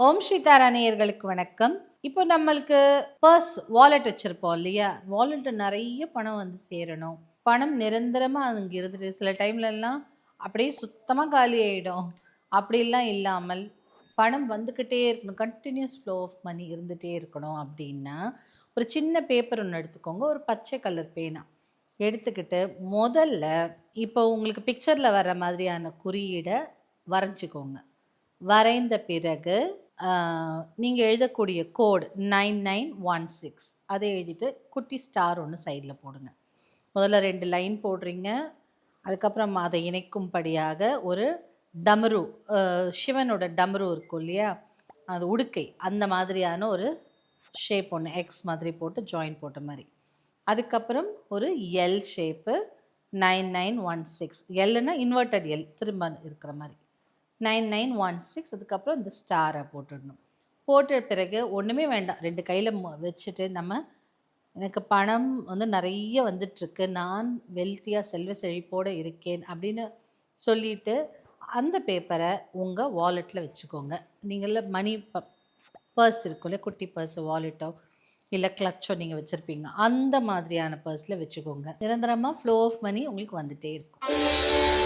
ஓம் ஸ்ரீ வணக்கம். இப்போ நம்மளுக்கு பர்ஸ் வாலெட் வச்சுருப்போம் இல்லையா? வாலெட்டில் நிறைய பணம் வந்து சேரணும். பணம் நிரந்தரமாக அங்கே இருந்துட்டு சில டைம்லலாம் அப்படியே சுத்தமாக காலி ஆகிடும் அப்படிலாம் இல்லாமல் பணம் வந்துக்கிட்டே இருக்கணும். கண்டினியூஸ் ஃப்ளோ ஆஃப் மணி இருந்துகிட்டே இருக்கணும் அப்படின்னா ஒரு சின்ன பேப்பர் ஒன்று எடுத்துக்கோங்க. ஒரு பச்சை கலர் பேனா எடுத்துக்கிட்டு முதல்ல இப்போ உங்களுக்கு பிக்சரில் வர மாதிரியான குறியீடை வரைஞ்சிக்கோங்க. வரைந்த பிறகு நீங்கள் எழுதக்கூடிய கோடு நைன் நைன் ஒன் சிக்ஸ். அதை எழுதிட்டு குட்டி ஸ்டார் ஒன்று சைடில் போடுங்க. முதல்ல ரெண்டு லைன் போடுறீங்க. அதுக்கப்புறம் அதை இணைக்கும்படியாக ஒரு டமரு சிவனோட டமரு இருக்கும் இல்லையா? அது உடுக்கை. அந்த மாதிரியான ஒரு ஷேப் ஒன்று எக்ஸ் மாதிரி போட்டு ஜாயின் போட்ட மாதிரி. அதுக்கப்புறம் ஒரு L shape nine nine one six. எல்லுன்னா inverted L திரும்ப இருக்கிற மாதிரி. நைன் நைன் ஒன் சிக்ஸ் அதுக்கப்புறம் இந்த ஸ்டாரை போட்டுடணும். போட்ட பிறகு ஒன்றுமே வேண்டாம். ரெண்டு கையில் வச்சுட்டு நம்ம எனக்கு பணம் வந்து நிறைய வந்துட்டுருக்கு. நான் வெல்த்தியாக செல்வ செழிப்போடு இருக்கேன் அப்படின்னு சொல்லிட்டு அந்த பேப்பரை உங்கள் வாலெட்டில் வச்சுக்கோங்க. நீங்கள மணி ப பர்ஸ் இருக்கும்ல குட்டி பர்ஸ் வாலெட்டோ இல்லை கிளச்சோ நீங்கள் வச்சுருப்பீங்க. அந்த மாதிரியான பர்ஸில் வச்சுக்கோங்க. நிரந்தரமாக ஃப்ளோ ஆஃப் மணி உங்களுக்கு வந்துகிட்டே இருக்கும்.